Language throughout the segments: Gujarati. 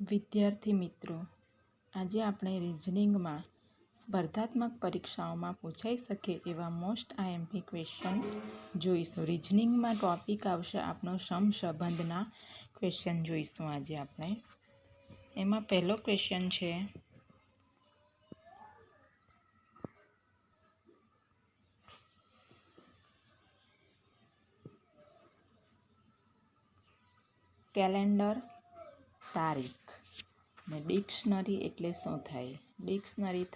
વિદ્યાર્થી મિત્રો, આજે આપણે રિઝનિંગમાં સ્પર્ધાત્મક પરીક્ષાઓમાં પૂછાઈ શકે એવા મોસ્ટ આઈએમપી ક્વેશ્ચન જોઈશું. રિઝનિંગમાં ટોપિક આવશે આપણો સમ સંબંધના ક્વેશ્ચન જોઈશું આજે આપણે. એમાં પહેલો ક્વેશ્ચન છે કેલેન્ડર તારીખ. ને ડિક્શનરી એટલે શું થાય? ડિક્શનરી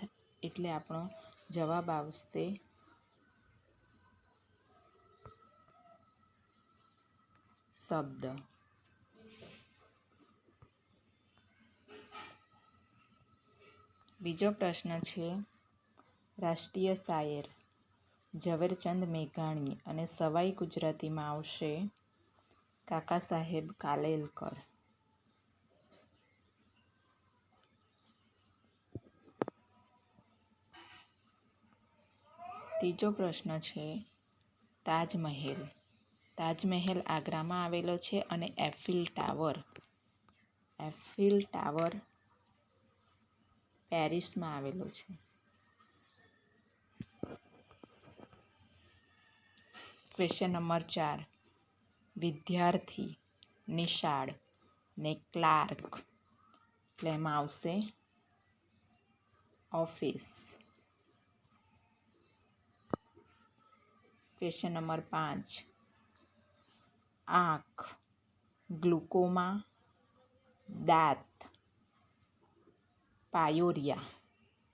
એટલે આપણો જવાબ આવશે શબ્દ. બીજો પ્રશ્ન છે, રાષ્ટ્રીય શાયર ઝવેરચંદ મેઘાણી અને સવાઈ ગુજરાતીમાં આવશે કાકા સાહેબ કાલેલકર. ત્રીજો પ્રશ્ન છે, તાજમહેલ. તાજમહેલ આગ્રામાં આવેલો છે અને એફિલ ટાવર. એફિલ ટાવર પેરિસમાં આવેલો છે. ક્વેશ્ચન નંબર ચાર. વિદ્યાર્થી નિશાળ ને ક્લાર્ક. એટલે એમાં આવશે ઓફિસ. ક્વેશ્ચન નંબર પાંચ. આંખ, ગ્લુકોમા, દાંત, પાયોરિયા.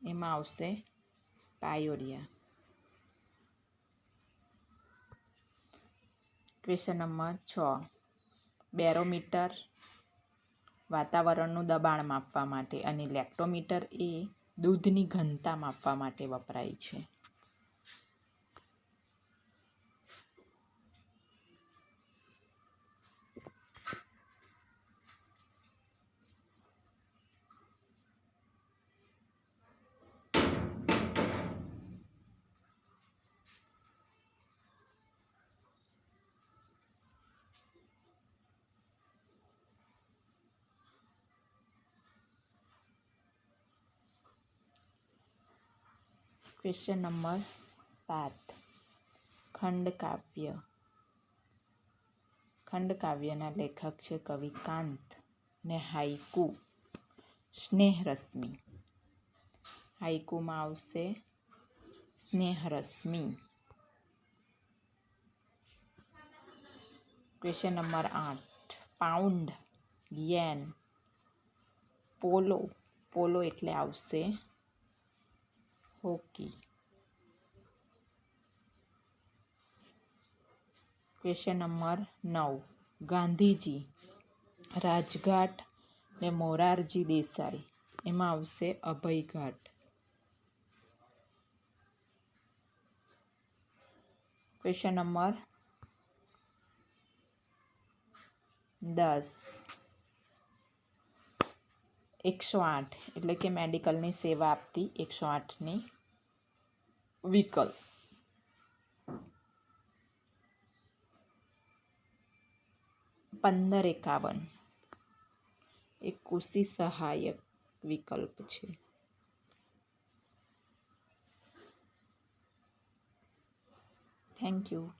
એમાં આવશે પાયોરિયા. ક્વેશ્ચન નંબર છ. બેરોમીટર વાતાવરણનું દબાણ માપવા માટે અને લેક્ટોમીટર એ દૂધની ઘનતા માપવા માટે વપરાય છે. ક્વેશ્ચન નંબર સાત. ખંડકાવ્ય. ખંડકાવ્યના લેખક છે કવિ કાંત ને હાઈકુ સ્નેહરશ્મિ. હાઈકુમાં આવશે સ્નેહરશ્મિ. ક્વેશ્ચન નંબર આઠ. Pound yen. પોલો. પોલો એટલે આવશે હોકી ક્વેશ્ચન નંબર નવ ગાંધીજી રાજઘાટ ને મોરારજી દેસાઈ એમાં આવશે અભયઘાટ ક્વેશ્ચન નંબર દસ એકસો આઠ, એટલે કે મેડિકલની સેવા આપતી એકસો આઠની વિકલ્પ પંદર એકાવન. એ કૃષિ સહાયક વિકલ્પ છે. Thank you.